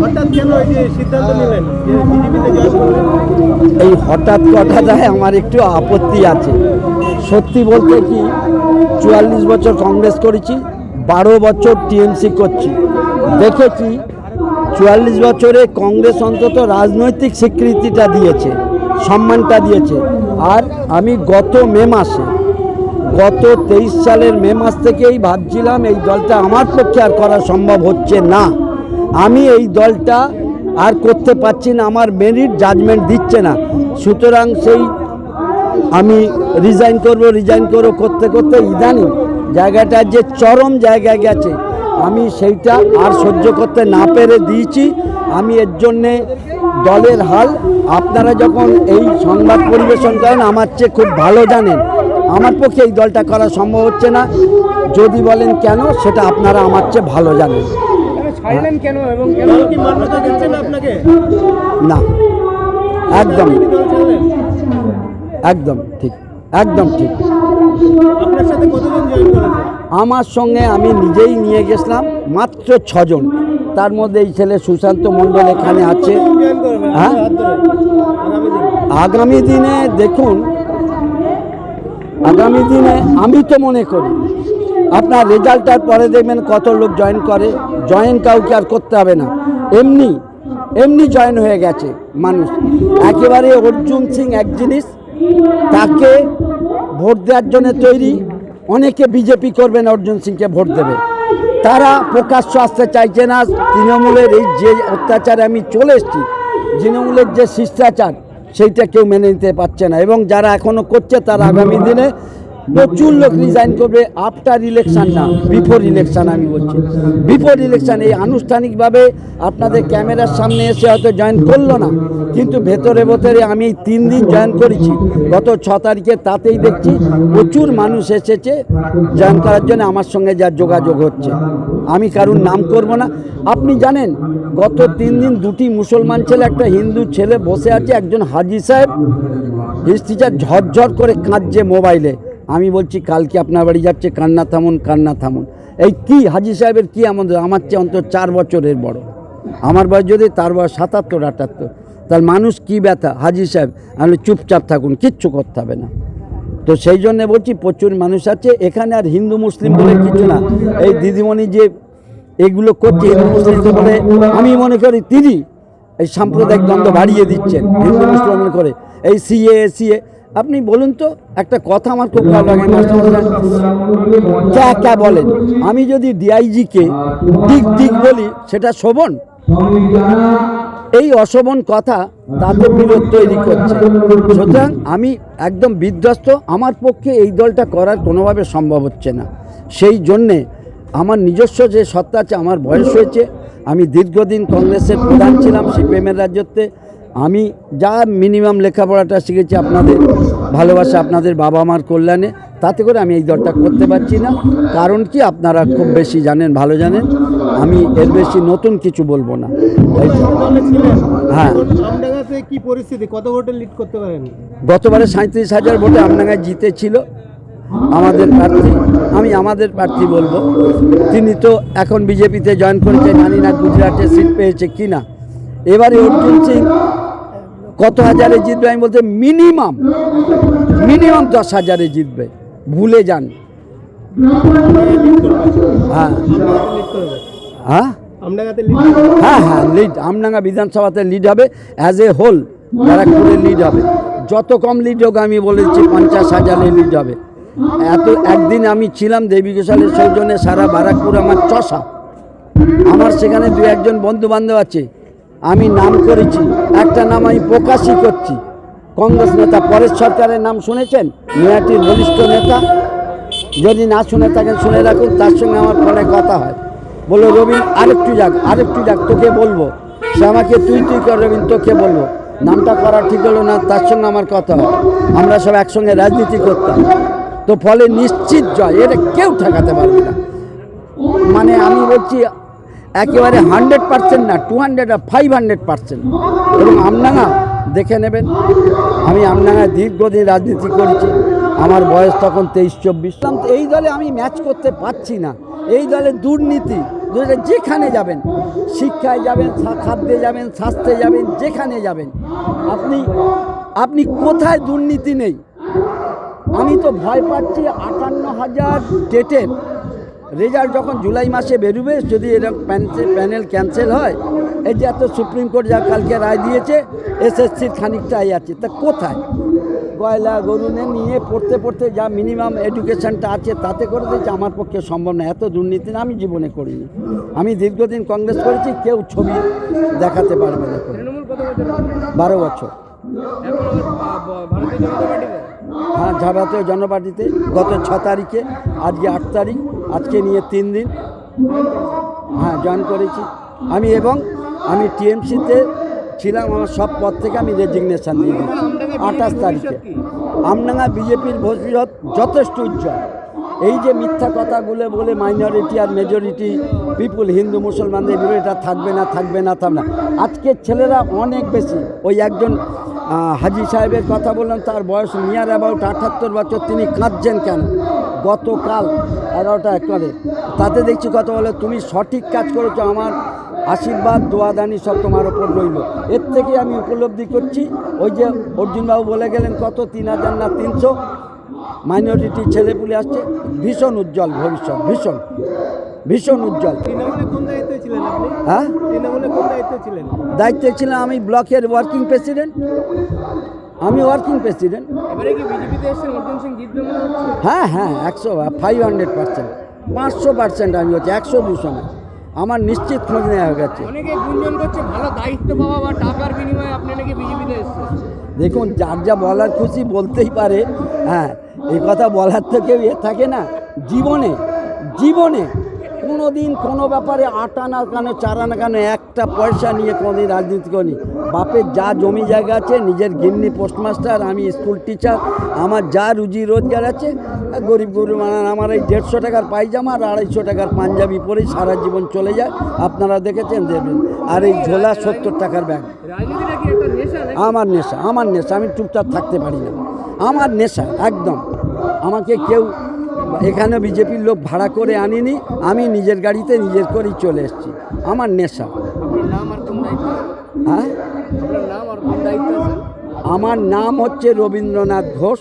হঠাৎ কেন এই যে সিদ্ধান্ত নিলেন? যে বিজেপিতে জয়েন করলেন এই হঠাৎ কথাটায় আমার একটু আপত্তি আছে। সত্যি বলতে কি চুয়াল্লিশ বছর কংগ্রেস করেছি বারো বছর টিএমসি করছি। দেখেছি চুয়াল্লিশ বছরে কংগ্রেস অন্তত রাজনৈতিক স্বীকৃতিটা দিয়েছে সম্মানটা দিয়েছে। আর আমি গত মে মাসে গত তেইশ সালের মে মাস থেকেই ভাবছিলাম এই দলটা আমার পক্ষে আর করা সম্ভব হচ্ছে না। আমি এই দলটা আর করতে পারছি না, আমার মেরিট জাজমেন্ট দিচ্ছে না। সুতরাং সেই আমি রিজাইন করব রিজাইন করব করতে করতে ইদানিং জায়গাটা যে চরম জায়গায় গেছে, আমি সেইটা আর সহ্য করতে না পেরে দিয়েছি। আমি এর জন্যে দলের হাল, আপনারা যখন এই সংবাদ পরিবেশন করেন, আমার চেয়ে খুব ভালো জানেন। আমার পক্ষে এই দলটা করা সম্ভব হচ্ছে না। যদি বলেন কেন, সেটা আপনারা আমার চেয়ে ভালো জানেন। ছাড়লেন কেন এবং দল কি মান্যতা দিচ্ছে না আপনাকে? না। একদম। একদম ঠিক। একদম ঠিক। আপনার সাথে কতজন জয়েন করেছে আমার সঙ্গে আমি নিজেই নিয়ে গেছিলাম মাত্র ছজন। তার মধ্যে এই ছেলে সুশান্ত মণ্ডল এখানে আছে। হ্যাঁ? আগামী দিনে দেখুন আগামী দিনে আমি তো মনে করি আপনার রেজাল্টটার পরে দেখবেন কত লোক জয়েন করে জয়েন কাউকে আর করতে হবে না। এমনি এমনি জয়েন হয়ে গেছে মানুষ। একেবারে অর্জুন সিং এক জিনিস, তাকে ভোট দেওয়ার জন্য তৈরি, অনেকে বিজেপি করবেন, অর্জুন সিংকে ভোট দেবে। তারা প্রকাশ্য আসতে চাইছে না, তৃণমূলের এই যে অত্যাচারে আমি চলে এসেছি, তৃণমূলের যে শিষ্টাচার, সেইটা কেউ মেনে নিতে পারছে না। এবং যারা এখনও করছে, তারা আগামী দিনে প্রচুর লোক রিজাইন করবে আফটার ইলেকশন না বিফোর ইলেকশন আমি বলছি। বিফোর ইলেকশন এই আনুষ্ঠানিকভাবে আপনাদের ক্যামেরার সামনে এসে হয়তো জয়েন করল না, কিন্তু ভেতরে ভেতরে আমি তিন দিন জয়েন করেছি। গত ছ তারিখে তাতেই দেখছি প্রচুর মানুষ এসেছে জয়েন করার জন্য আমার সঙ্গে যা যোগাযোগ হচ্ছে। আমি কারুর নাম করব না। আপনি জানেন, গত তিন দিন দুটি মুসলমান ছেলে, একটা হিন্দু ছেলে বসে আছে, একজন হাজি সাহেব। হিস্ট্রিচার ঝরঝর করে কাঁদছে মোবাইলে। আমি বলছি, কালকে আপনার বাড়ি যাচ্ছে, কান্না থামুন কান্না থামুন। এই কি, হাজি সাহেবের কি আমাদের, আমার চেয়ে অন্তত চার বছরের বড়। আমার বয়স যদি তার বয়স সাতাত্তর, আটাত্তর, তার মানুষ কি ব্যথা? হাজি সাহেব, আমি চুপচাপ থাকুন, কিচ্ছু করতে হবে না। তো সেই জন্যে বলছি, প্রচুর মানুষ আছে, এখানে আর হিন্দু, মুসলিম বলে কিছু না। এই দিদিমণি যে এগুলো করছে, হিন্দু, মুসলিম বলে, আমি মনে করি তিনি এই সাম্প্রদায়িক দ্বন্দ্ব বাড়িয়ে দিচ্ছেন, হিন্দু মুসলিম করে। এই সিএ সিএ আপনি বলুন তো, একটা কথা আমার খুব ভালো লাগে। ক্যা বলেন। আমি যদি ডিআইজিকে দিক দিক বলি, সেটা শোভন? এই অশোভন কথা তাতে বিরোধ তৈরি করছে। সুতরাং আমি একদম বিধ্বস্ত, আমার পক্ষে এই দলটা করার কোনোভাবে সম্ভব হচ্ছে না। সেই জন্যে আমার নিজস্ব যে সত্তা আছে, আমার বয়স হয়েছে, আমি দীর্ঘদিন কংগ্রেসের প্রধান ছিলাম, সিপিএমের রাজ্যতে আমি যা মিনিমাম লেখাপড়াটা শিখেছি আপনাদের ভালোবাসা আপনাদের বাবা মার কল্যাণে তাতে করে আমি এই দলটা করতে পারছি না। কারণ কি আপনারা খুব বেশি জানেন ভালো জানেন আমি এর বেশি নতুন কিছু বলব না। হ্যাঁ। কি পরিস্থিতি? কত ভোটে লিড করতে পারেন? গতবারে সাঁত্রিশ হাজার ভোটে আমডাঙ্গায় জিতেছিল আমাদের প্রার্থী। আমি আমাদের প্রার্থী বলব তিনি তো এখন বিজেপিতে জয়েন করেছে জানি না গুজরাটে সিট পেয়েছে কি না এবারে অর্জুন সিং কত হাজারে জিতবে? আমি বলতে মিনিমাম মিনিমাম দশ হাজারে জিতবে। ভুলে যান। হ্যাঁ। হ্যাঁ? হ্যাঁ হ্যাঁ লিড আমডাঙ্গা বিধানসভাতে লিড হবে অ্যাজ এ হোল ব্যারাকপুরে লিড হবে। যত কম লিড হোক, আমি বলেছি পঞ্চাশ হাজারে লিড হবে। এত, একদিন আমি ছিলাম দেবী গোসালের সৌজন্যে সারা ব্যারাকপুর, আমার চষা। আমার সেখানে দু একজন বন্ধু বান্ধব আছে। আমি নাম করেছি, একটা নাম আমি প্রকাশই করছি। কংগ্রেস নেতা পরেশ সরকারের নাম শুনেছেন? মেয়াটির বলিষ্ঠ নেতা। যদি না শুনে থাকেন, শুনে রাখুন, তার সঙ্গে আমার ফোনে কথা হয়। বলল রবীন আরেকটু যাক আরেকটু যাক, তোকে বলব। সে আমাকে তুই তুই কর রবীন তোকে বলব। নামটা করা ঠিক হলো না, তার সঙ্গে আমার কথা হয়। আমরা সব একসঙ্গে রাজনীতি করতাম। তো ফলে নিশ্চিত জয় এটা কেউ ঠেকাতে পারবে না। মানে আমি বলছি একেবারে হান্ড্রেড পার্সেন্ট না, টু হান্ড্রেড আর ফাইভ হান্ড্রেড পার্সেন্ট। এবং আমনাঙা দেখে নেবেন, আমি আমনাঙায় দীর্ঘদিন রাজনীতি করেছি, আমার বয়স তখন তেইশ চব্বিশ। এই দলে আমি ম্যাচ করতে পারছি না, এই দলে দুর্নীতি যেখানে যাবেন, শিক্ষায় যাবেন খাদ্যে যাবেন, স্বাস্থ্যে যাবেন, যেখানে যাবেন, আপনি আপনি কোথায় দুর্নীতি নেই? আমি তো ভয় পাচ্ছি আটান্ন হাজার ডেটের রেজাল্ট যখন জুলাই মাসে বেরোবে যদি এরকম প্যানেল ক্যান্সেল হয় এই যে এত সুপ্রিম কোর্ট যা কালকে রায় দিয়েছে এসএসসির খানিকটাই আছে। তা কোথায়? গয়লা গরুনে নিয়ে পড়তে পড়তে যা মিনিমাম এডুকেশনটা আছে তাতে করে দিয়েছে আমার পক্ষে সম্ভব না। এত দুর্নীতি না আমি জীবনে করিনি। আমি দীর্ঘদিন কংগ্রেস করেছি কেউ ছবি দেখাতে পারবে না বারো বছর। হ্যাঁ ঝাড়াতেও জনপার্টিতে গত ছ তারিখে আজকে আট তারিখ আজকে নিয়ে তিন দিন। হ্যাঁ জয়েন করেছি। আমি এবং আমি টিএমসিতে ছিলাম, আমার সব পদ থেকে আমি রেজিগনেশন দিয়ে দিই আঠাশ তারিখে। আমডাঙ্গা বিজেপির ভবিষ্যৎ যথেষ্ট উজ্জ্বল। এই যে মিথ্যা কথাগুলো বলে মাইনরিটি আর মেজরিটি পিপুল হিন্দু, মুসলমানদের বিরুদ্ধে এটা থাকবে না থাকবে না থাকবে না। আজকের ছেলেরা অনেক বেশি। ওই একজন হাজি সাহেবের কথা বললাম, তার বয়স নিয়ার অ্যাবাউট আটাত্তর বছর। তিনি কাঁদছেন কেন? গতকাল এগারোটা করে তাতে দেখছি কথা বলে তুমি সঠিক কাজ করেছ আমার আশীর্বাদ দোয়াদানি সব তোমার ওপর রইল। এর থেকে আমি উপলব্ধি করছি ওই যে অর্জুনবাবু বলে গেলেন কত তিন হাজার না তিনশো? মাইনরিটি ছেলেপুলে আসছে ভীষণ উজ্জ্বল ভবিষ্যৎ ভীষণ ভীষণ উজ্জ্বল। হ্যাঁ? কোন দায়িত্বে ছিলেন? দায়িত্বে ছিলাম আমি ব্লকের ওয়ার্কিং প্রেসিডেন্ট। আমি ওয়ার্কিং প্রেসিডেন্ট এবারে কি বিজেপিতে এসেছেন অর্জুন সিং জিতবে মনে হচ্ছে? হ্যাঁ হ্যাঁ একশো ফাইভ হান্ড্রেড পার্সেন্ট পাঁচশো পার্সেন্ট আমি হচ্ছে একশো দুশো না আমার নিশ্চিত খোঁজ নেওয়া হয়ে গেছে। অনেকে গুঞ্জন করছে ভালো দায়িত্ব পাওয়া বা টাকার বিনিময়ে আপনি নাকি বিজেপিতে এসেছেন? দেখুন যার যা বলার খুশি বলতেই পারে। হ্যাঁ এই কথা বলার তো কেউ এ থাকে না। জীবনে জীবনে কোনো দিন কোনো ব্যাপারে আটানা কেন চারানা কেন একটা পয়সা নিয়ে কোনোদিন রাজনীতি করিনি। বাপের যা জমি জায়গা আছে নিজের গিন্নি পোস্টমাস্টার আমি স্কুল টিচার আমার যা রুজি রোজগার আছে গরিব গরিব আমার এই দেড়শো টাকার পায়জামা আর আড়াইশো টাকার পাঞ্জাবি পরেই সারা জীবন চলে যায়। আপনারা দেখেছেন দেবেন আর এই ঝোলা সত্তর টাকার ব্যাগ। আমার নেশা আমার নেশা আমি চুপচাপ থাকতে পারি না। আমার নেশা একদম। আমাকে কেউ এখানে বিজেপির লোক ভাড়া করে আনিনি আমি নিজের গাড়িতে নিজের করেই চলে এসেছি। আমার নেশা। হ্যাঁ? আমার নাম হচ্ছে রবীন্দ্রনাথ ঘোষ।